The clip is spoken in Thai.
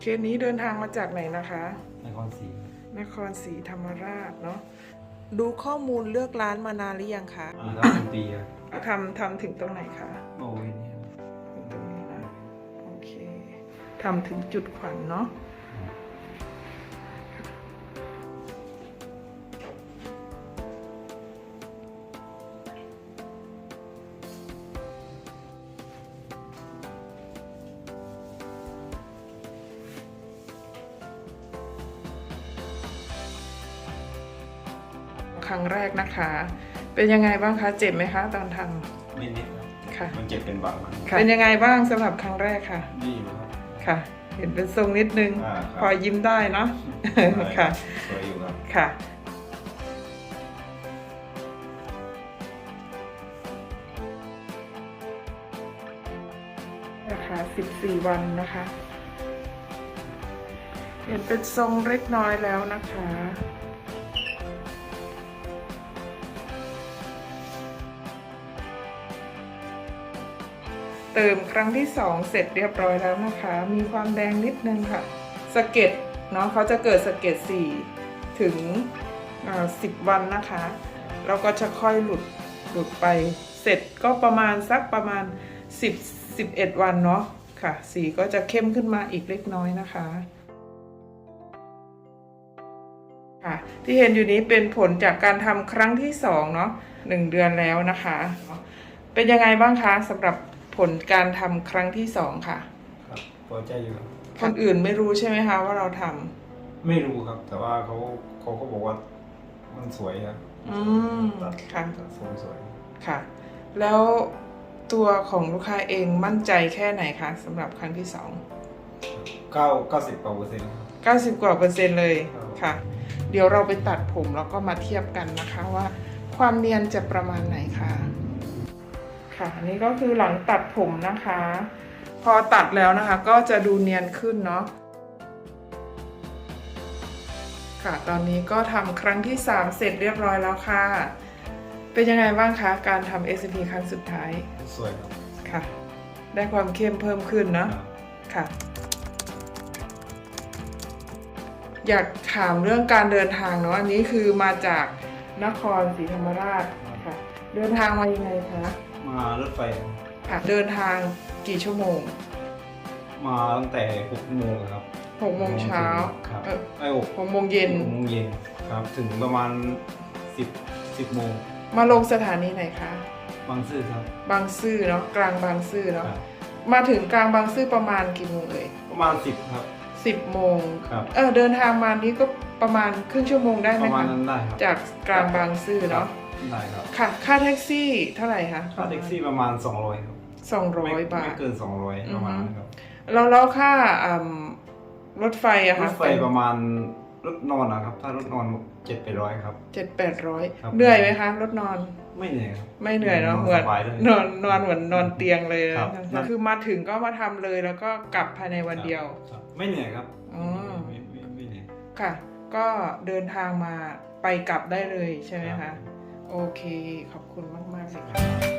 เคสนี้เดินทางมาจากไหนนะคะ นครศรีนครศรีธรรมราชเนาะดูข้อมูลเลือกร้านมานานหรือยังคะอ่าครับเป็นปีครับทำทำถึงตรงไหนคะโอ้ยเนี่ย ถึงตรงนี้นะ โอเคทำถึงจุดขวัญเนาะ ครั้งแรกนะคะ เป็นยังไงบ้างคะเจ็บไหมคะ ตอนทไม่นิดครับำค่ะ มันเจ็บเป็นบางมันเป็นยังไงบ้างสำหรับครั้งแรกค่ะดีอยู่ครับ ค่ะ เห็นเป็นทรงนิดนึง อ่าครับ พอยิ้มได้เนาะ ค่ะ สวยอยู่ครับ ค่ะ นะคะ 14 วันนะคะ เห็นเป็นทรงเล็กน้อยแล้วนะคะ เติมครั้งที่ 2 เสร็จเรียบร้อยแล้วนะคะ มีความแดงนิดนึงค่ะสะเก็ดเนาะเขาจะเกิดสะเก็ด4ถึง10 วันนะคะแล้วก็จะค่อยหลุดหลุดไป เสร็จก็ประมาณสักประมาณ 10 11 วันเนาะค่ะ สีก็จะเข้มขึ้นมาอีกเล็กน้อยนะคะค่ะที่เห็นอยู่นี้เป็นผลจากการทำครั้งที่สองเนาะหนึ่งเดือนแล้วนะคะ เป็นยังไงบ้างคะสำหรับ ผลการทำครั้งที่สองค่ะ ครับพอใจอยู่ครับ คนอื่นไม่รู้ใช่ไหมคะว่าเราทำไม่รู้ครับ แต่ว่าเขาเขาก็บอกว่ามันสวยครับอืมตัดค่ะ ตัดทรงสวย ค่ะ แล้วตัวของลูกค้าเองมั่นใจแค่ไหนคะสำหรับครั้งที่สอง เก้าเก้าสิบกว่าเปอร์เซ็นต์ครับเก้าสิบกว่าเปอร์เซ็นต์เลยครับ ค่ะ เดี๋ยวเราไปตัดผมแล้วก็มาเทียบกันนะคะว่า ความเนียนจะประมาณไหนคะ ค่ะอันนี้ก็คือหลังตัดผมนะคะ พอตัดแล้วนะคะก็จะดูเนียนขึ้นเนาะค่ะตอนนี้ก็ทำครั้งที่ 3 เสร็จเรียบร้อยแล้วค่ะ เป็นยังไงบ้างคะการทำ SMP ครั้งสุดท้ายสวยครับค่ะ ได้ความเข้มเพิ่มขึ้นเนาะครับค่ะ อยากถามเรื่องการเดินทางเนาะอันนี้คือมาจากนครศรีธรรมราชค่ะ เดินทางมายังไงคะ มารถไฟครับค่ะเดินทางกี่ชั่วโมงมาตั้งแต่หกโมงครับหกโมงเช้าครับเออไอ้หกหกโมงเย็นหกโมงเย็นครับ ถึงประมาณสิบสิบโมงมาลงสถานีไหนคะบางซื่อครับ บางซื่อเนาะกลางบางซื่อคเนาะรับมาถึงกลางบางซื่อประมาณกี่โมงเอ่ยประมาณสิบครับ สิบโมงครับ เออเดินทางมานี้ก็ประมาณครึ่งชั่วโมงได้ไหปมระมาณคะนั้นได้ครับ จากกลางบางซื่อเนาะ ได้ครับค่ะ ค่าแท็กซี่เท่าไหร่คะค่าแท็กซี่ประมาณ 200ครับสองร้อยไม่บาไม่ทเกิน 200 ประมาณนั้นครับแล้วแล้วค่าอืมรถไฟอะรคะถไฟประมาณรถนอนนะครับ ถ้ารถนอนเจ็ดไปร้อยครับ เจ็ดแปดร้อยครับ เหนื่อยไหมคะ รถนอน ไม่เหนื่อยครับ ไม่เหนื่อยเนาะนอนเหมือนสบายเลยนอนนอนเหมือนนอนเตียงเลยครับนะคือมาถึงก็มาทำเลยแล้วก็กลับภายในวันเดียว ครับไม่เหนื่อยครับอ๋อ ไม่ไม่ไม่เหนื่อยค่ะ ก็เดินทางมาไปกลับได้เลยใช่ไหมครัคะบ โอเค ขอบคุณมาก ๆ เลยค่ะ